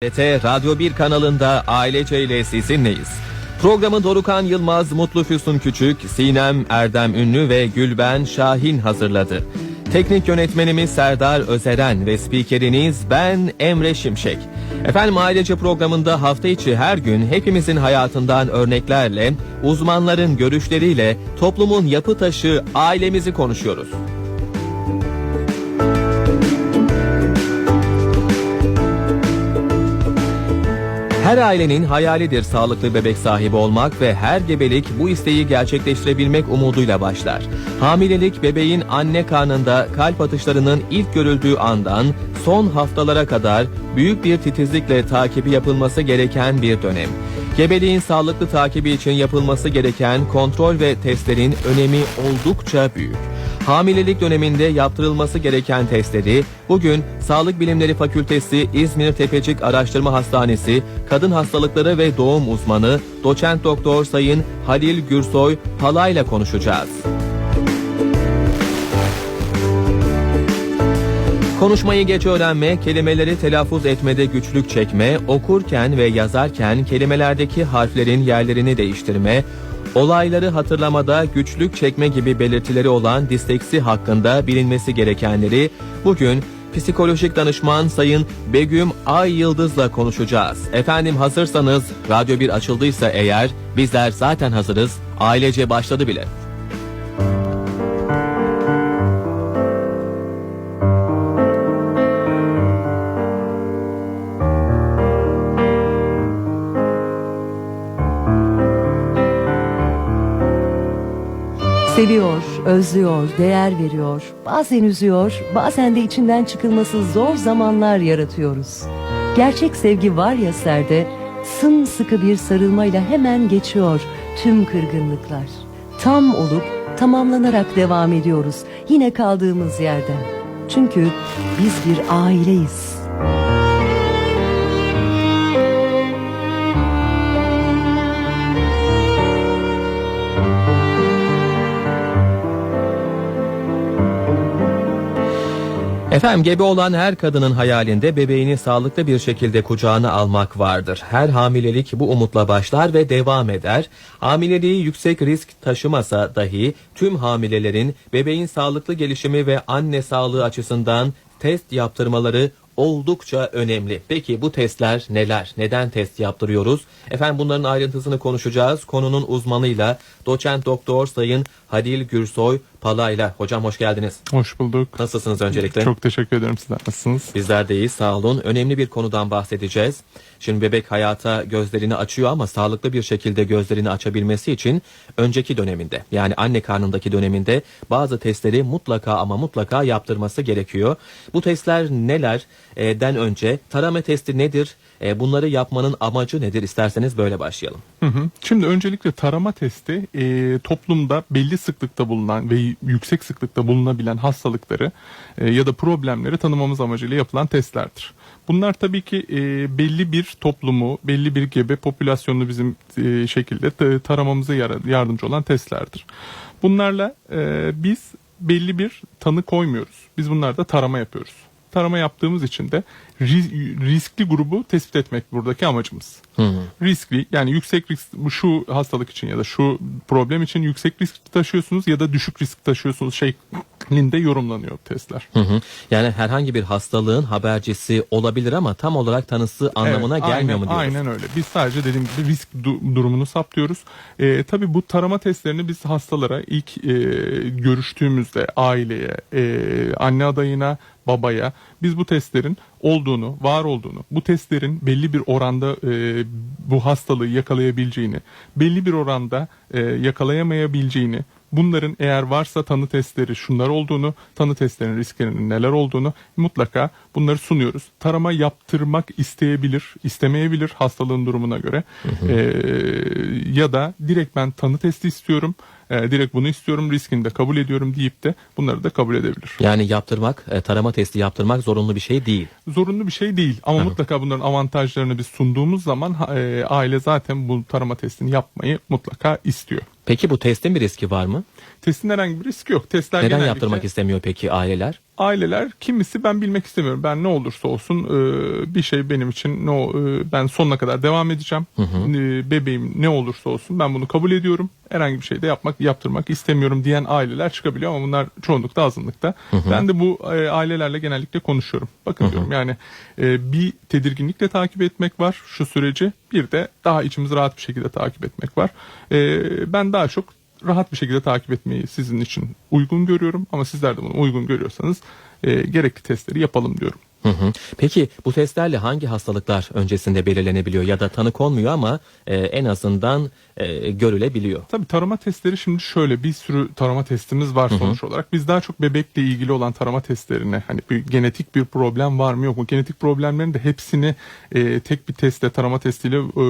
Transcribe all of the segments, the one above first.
TRT Radyo 1 kanalında ailece ile sizinleyiz. Programı Dorukan Yılmaz, Mutlu Füsun Küçük, Sinem Erdem Ünlü ve Gülben Şahin hazırladı. Teknik yönetmenimiz Serdar Özeren ve spikeriniz ben Emre Şimşek. Efendim ailece programında hafta içi her gün hepimizin hayatından örneklerle, uzmanların görüşleriyle toplumun yapı taşı ailemizi konuşuyoruz. Her ailenin hayalidir sağlıklı bebek sahibi olmak ve her gebelik bu isteği gerçekleştirebilmek umuduyla başlar. Hamilelik bebeğin anne karnında kalp atışlarının ilk görüldüğü andan son haftalara kadar büyük bir titizlikle takibi yapılması gereken bir dönem. Gebeliğin sağlıklı takibi için yapılması gereken kontrol ve testlerin önemi oldukça büyük. Hamilelik döneminde yaptırılması gereken testleri bugün Sağlık Bilimleri Fakültesi İzmir Tepecik Araştırma Hastanesi Kadın Hastalıkları ve Doğum Uzmanı Doçent Doktor Sayın Halil Gürsoy Palay'la konuşacağız. Konuşmayı geç öğrenme, kelimeleri telaffuz etmede güçlük çekme, okurken ve yazarken kelimelerdeki harflerin yerlerini değiştirme, olayları hatırlamada güçlük çekme gibi belirtileri olan disleksi hakkında bilinmesi gerekenleri bugün psikolojik danışman Sayın Begüm Ay Yıldız'la konuşacağız. Efendim hazırsanız, Radyo 1 açıldıysa eğer bizler zaten hazırız, ailece başladı bile. Seviyor, özlüyor, değer veriyor, bazen üzüyor, bazen de içinden çıkılması zor zamanlar yaratıyoruz. Gerçek sevgi var ya serde, sımsıkı bir sarılmayla hemen geçiyor tüm kırgınlıklar. Tam olup tamamlanarak devam ediyoruz yine kaldığımız yerden. Çünkü biz bir aileyiz. Efendim gebe olan her kadının hayalinde bebeğini sağlıklı bir şekilde kucağına almak vardır. Her hamilelik bu umutla başlar ve devam eder. Hamileliği yüksek risk taşımasa dahi tüm hamilelerin bebeğin sağlıklı gelişimi ve anne sağlığı açısından test yaptırmaları oldukça önemli. Peki bu testler neler? Neden test yaptırıyoruz? Efendim bunların ayrıntısını konuşacağız. Konunun uzmanıyla doçent doktor Sayın Halil Gürsoy Palay'la. Hocam hoş geldiniz. Hoş bulduk. Nasılsınız öncelikle? Çok teşekkür ederim sizler. Nasılsınız? Bizler de iyiyiz sağ olun. Önemli bir konudan bahsedeceğiz. Şimdi bebek hayata gözlerini açıyor ama sağlıklı bir şekilde gözlerini açabilmesi için önceki döneminde yani anne karnındaki döneminde bazı testleri mutlaka ama mutlaka yaptırması gerekiyor. Bu testler neler? E, den önce tarama testi nedir? E, bunları yapmanın amacı nedir? İsterseniz böyle başlayalım. Hı hı. Şimdi öncelikle tarama testi e, toplumda belli sıklıkta bulunan ve yüksek sıklıkta bulunabilen hastalıkları e, ya da problemleri tanımamız amacıyla yapılan testlerdir. Bunlar tabii ki e, belli bir toplumu, belli bir gebe popülasyonunu bizim e, şekilde ta- taramamıza yardımcı olan testlerdir. Bunlarla e, biz belli bir tanı koymuyoruz. Biz bunlarda tarama yapıyoruz. Tarama yaptığımız için de ri- riskli grubu tespit etmek buradaki amacımız. Riskli yani yüksek risk şu hastalık için ya da şu problem için yüksek risk taşıyorsunuz ya da düşük risk taşıyorsunuz şeklinde yorumlanıyor testler. Hı hı. Yani herhangi bir hastalığın habercisi olabilir ama tam olarak tanısı anlamına Evet, gelmiyor aynen, mu diyoruz? Aynen öyle. Biz sadece dediğim gibi risk du- durumunu saptıyoruz. Ee, tabii bu tarama testlerini biz hastalara ilk e, görüştüğümüzde aileye, e, anne adayına, babaya biz bu testlerin olduğunu, var olduğunu, bu testlerin belli bir oranda e, bu hastalığı yakalayabileceğini, belli bir oranda e, yakalayamayabileceğini, bunların eğer varsa tanı testleri şunlar olduğunu, tanı testlerinin risklerinin neler olduğunu mutlaka bunları sunuyoruz. Tarama yaptırmak isteyebilir, istemeyebilir hastalığın durumuna göre. E, ya da direkt ben tanı testi istiyorum, e, direkt bunu istiyorum, riskini de kabul ediyorum deyip de bunları da kabul edebilir. Yani yaptırmak, e, tarama testi yaptırmak zorunlu bir şey değil. zorunlu bir şey değil ama mutlaka bunların avantajlarını biz sunduğumuz zaman e, aile zaten bu tarama testini yapmayı mutlaka istiyor. Peki bu testin bir riski var mı? Testin herhangi bir riski yok. Testler Neden genellikle- yaptırmak istemiyor peki aileler? aileler kimisi ben bilmek istemiyorum. Ben ne olursa olsun e, bir şey benim için ne o- e, ben sonuna kadar devam edeceğim. E, bebeğim ne olursa olsun ben bunu kabul ediyorum. Herhangi bir şey de yapmak yaptırmak istemiyorum diyen aileler çıkabiliyor ama bunlar çoğunlukta azınlıkta. Ben de bu e, ailelerle genellikle konuşuyorum. Bakın diyorum yani e, bir tedirginlikle takip etmek var şu süreci. Bir de daha içimizi rahat bir şekilde takip etmek var. E, ben daha çok rahat bir şekilde takip etmeyi sizin için uygun görüyorum ama sizler de bunu uygun görüyorsanız e, gerekli testleri yapalım diyorum. Hı hı. Peki bu testlerle hangi hastalıklar öncesinde belirlenebiliyor ya da tanı konmuyor ama e, en azından e, görülebiliyor? Tabii tarama testleri şimdi şöyle bir sürü tarama testimiz var sonuç olarak. Biz daha çok bebekle ilgili olan tarama testlerine hani bir genetik bir problem var mı yok mu? Genetik problemlerin de hepsini e, tek bir testle tarama testiyle e,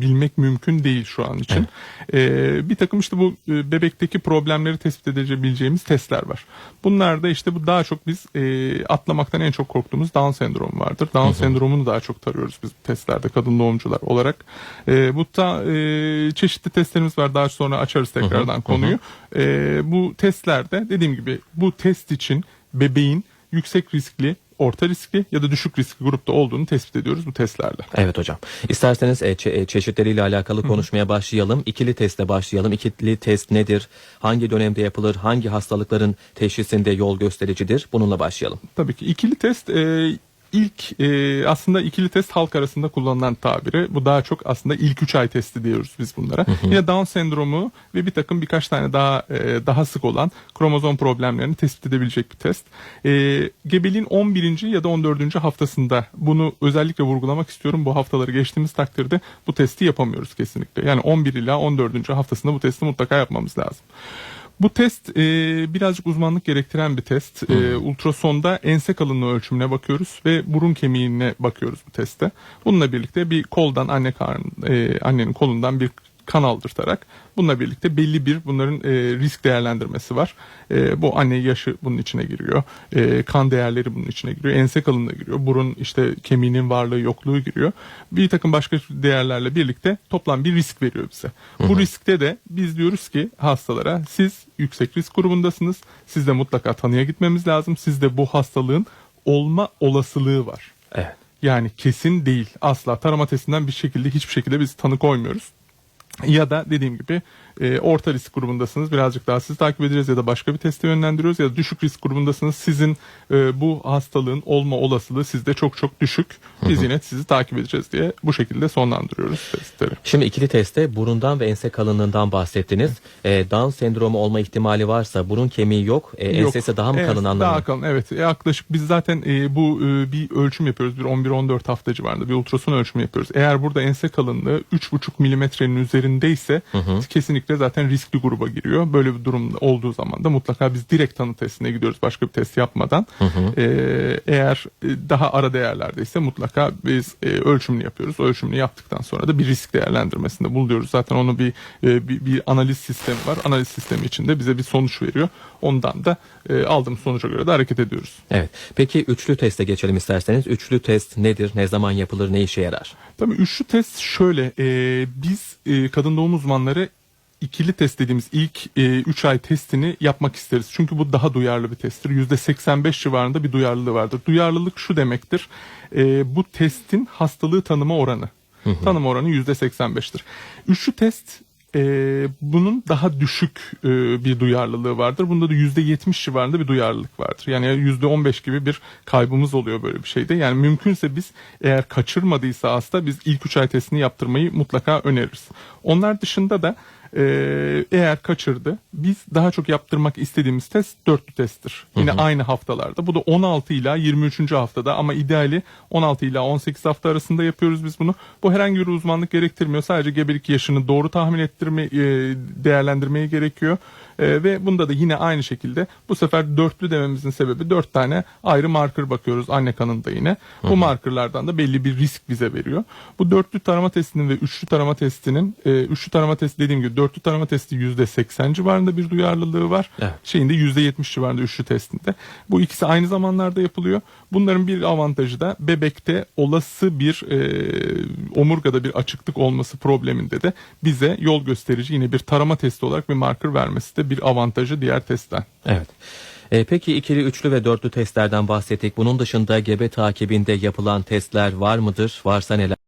bilmek mümkün değil şu an için. E, bir takım işte bu e, bebekteki problemleri tespit edebileceğimiz testler var. Bunlarda işte bu daha çok biz e, atlamaktan en çok korktuğumuz Down sendromu vardır. Down sendromunu daha çok tarıyoruz biz testlerde kadın doğumcular olarak. E, bu da e, çeşitli testlerimiz var. Daha sonra açarız tekrardan konuyu. E, bu testlerde dediğim gibi bu test için bebeğin yüksek riskli, orta riskli ya da düşük riskli grupta olduğunu tespit ediyoruz bu testlerle. Evet hocam. İsterseniz e, çe- e, çeşitleriyle alakalı konuşmaya başlayalım. İkili testle başlayalım. İkili test nedir? Hangi dönemde yapılır? Hangi hastalıkların teşhisinde yol göstericidir? Bununla başlayalım. Tabii ki ikili test e, ilk e, aslında ikili test halk arasında kullanılan tabiri. Bu daha çok aslında ilk 3 ay testi diyoruz biz bunlara. Yine Down sendromu ve bir takım birkaç tane daha e, daha sık olan kromozom problemlerini tespit edebilecek bir test. E, gebeliğin 11. ya da 14. haftasında bunu özellikle vurgulamak istiyorum. Bu haftaları geçtiğimiz takdirde bu testi yapamıyoruz kesinlikle. Yani 11 ila 14. haftasında bu testi mutlaka yapmamız lazım. Bu test e, birazcık uzmanlık gerektiren bir test. E, ultrasonda ense kalınlığı ölçümüne bakıyoruz ve burun kemiğine bakıyoruz bu testte. Bununla birlikte bir koldan anne karn, e, annenin kolundan bir kan aldırtarak bununla birlikte belli bir bunların e, risk değerlendirmesi var. E, bu anne yaşı bunun içine giriyor. E, kan değerleri bunun içine giriyor. Ense kalınlığı giriyor. Burun işte kemiğinin varlığı yokluğu giriyor. Bir takım başka değerlerle birlikte toplam bir risk veriyor bize. Bu riskte de biz diyoruz ki hastalara siz yüksek risk grubundasınız. Sizde mutlaka tanıya gitmemiz lazım. Sizde bu hastalığın olma olasılığı var. Evet. Yani kesin değil. Asla tarama testinden bir şekilde hiçbir şekilde biz tanı koymuyoruz. Ya da dediğim gibi e, orta risk grubundasınız birazcık daha sizi takip edeceğiz ya da başka bir teste yönlendiriyoruz ya da düşük risk grubundasınız sizin e, bu hastalığın olma olasılığı sizde çok çok düşük. Biz yine sizi takip edeceğiz diye bu şekilde sonlandırıyoruz testleri. Şimdi ikili testte burundan ve ense kalınlığından bahsettiniz. E, Down sendromu olma ihtimali varsa burun kemiği yok. E, Yok. ensesi daha mı Evet, kalın anlamı? Daha kalın evet. E, yaklaşık biz zaten e, bu e, bir ölçüm yapıyoruz. Bir 11-14 hafta civarında bir ultrason ölçümü yapıyoruz. Eğer burada ense kalınlığı 3,5 milimetrenin üzerindeyse kesinlikle zaten riskli gruba giriyor. Böyle bir durum olduğu zaman da mutlaka biz direkt tanı testine gidiyoruz başka bir test yapmadan. E, eğer e, daha ara değerlerdeyse mutlaka biz e, ölçümünü yapıyoruz. O ölçümünü yaptıktan sonra da bir risk değerlendirmesinde buluyoruz. Zaten onu bir, e, bir, bir analiz sistemi var. Analiz sistemi içinde bize bir sonuç veriyor. Ondan da e, aldığım sonuca göre de hareket ediyoruz. Evet. Peki üçlü teste geçelim isterseniz. Üçlü test nedir? Ne zaman yapılır? Ne işe yarar? Tabii üçlü test şöyle. e, biz e, kadın doğum uzmanları ikili test dediğimiz ilk 3 ay testini yapmak isteriz. Çünkü bu daha duyarlı bir testtir. %85 civarında bir duyarlılığı vardır. Duyarlılık şu demektir. e, bu testin hastalığı tanıma oranı. Tanıma oranı %85'tir. Üçlü test e, bunun daha düşük e, bir duyarlılığı vardır. Bunda da %70 civarında bir duyarlılık vardır. Yani %15 gibi bir kaybımız oluyor böyle bir şeyde. Yani mümkünse biz eğer kaçırmadıysa hasta biz ilk 3 ay testini yaptırmayı mutlaka öneririz. Onlar dışında da e, eğer kaçırdı biz daha çok yaptırmak istediğimiz test dörtlü testtir. Yine aynı haftalarda. Bu da 16 ila 23. haftada ama ideali 16 ila 18 hafta arasında yapıyoruz biz bunu. Bu herhangi bir uzmanlık gerektirmiyor. Sadece gebelik yaşını doğru tahmin ettirme, e, değerlendirmeye gerekiyor. E, ve bunda da yine aynı şekilde bu sefer dörtlü dememizin sebebi dört tane ayrı marker bakıyoruz anne kanında yine. Bu markerlardan da belli bir risk bize veriyor. Bu dörtlü tarama testinin ve üçlü tarama testinin, e, üçlü tarama testi dediğim gibi dörtlü tarama testi %80 civarında bir duyarlılığı var. Evet. Şeyinde %70 civarında üçlü testinde. Bu ikisi aynı zamanlarda yapılıyor. Bunların bir avantajı da bebekte olası bir e, omurgada bir açıklık olması probleminde de bize yol gösterici yine bir tarama testi olarak bir marker vermesi de bir avantajı diğer testten. Evet. E, peki ikili, üçlü ve dörtlü testlerden bahsettik. Bunun dışında gebe takibinde yapılan testler var mıdır? Varsa neler?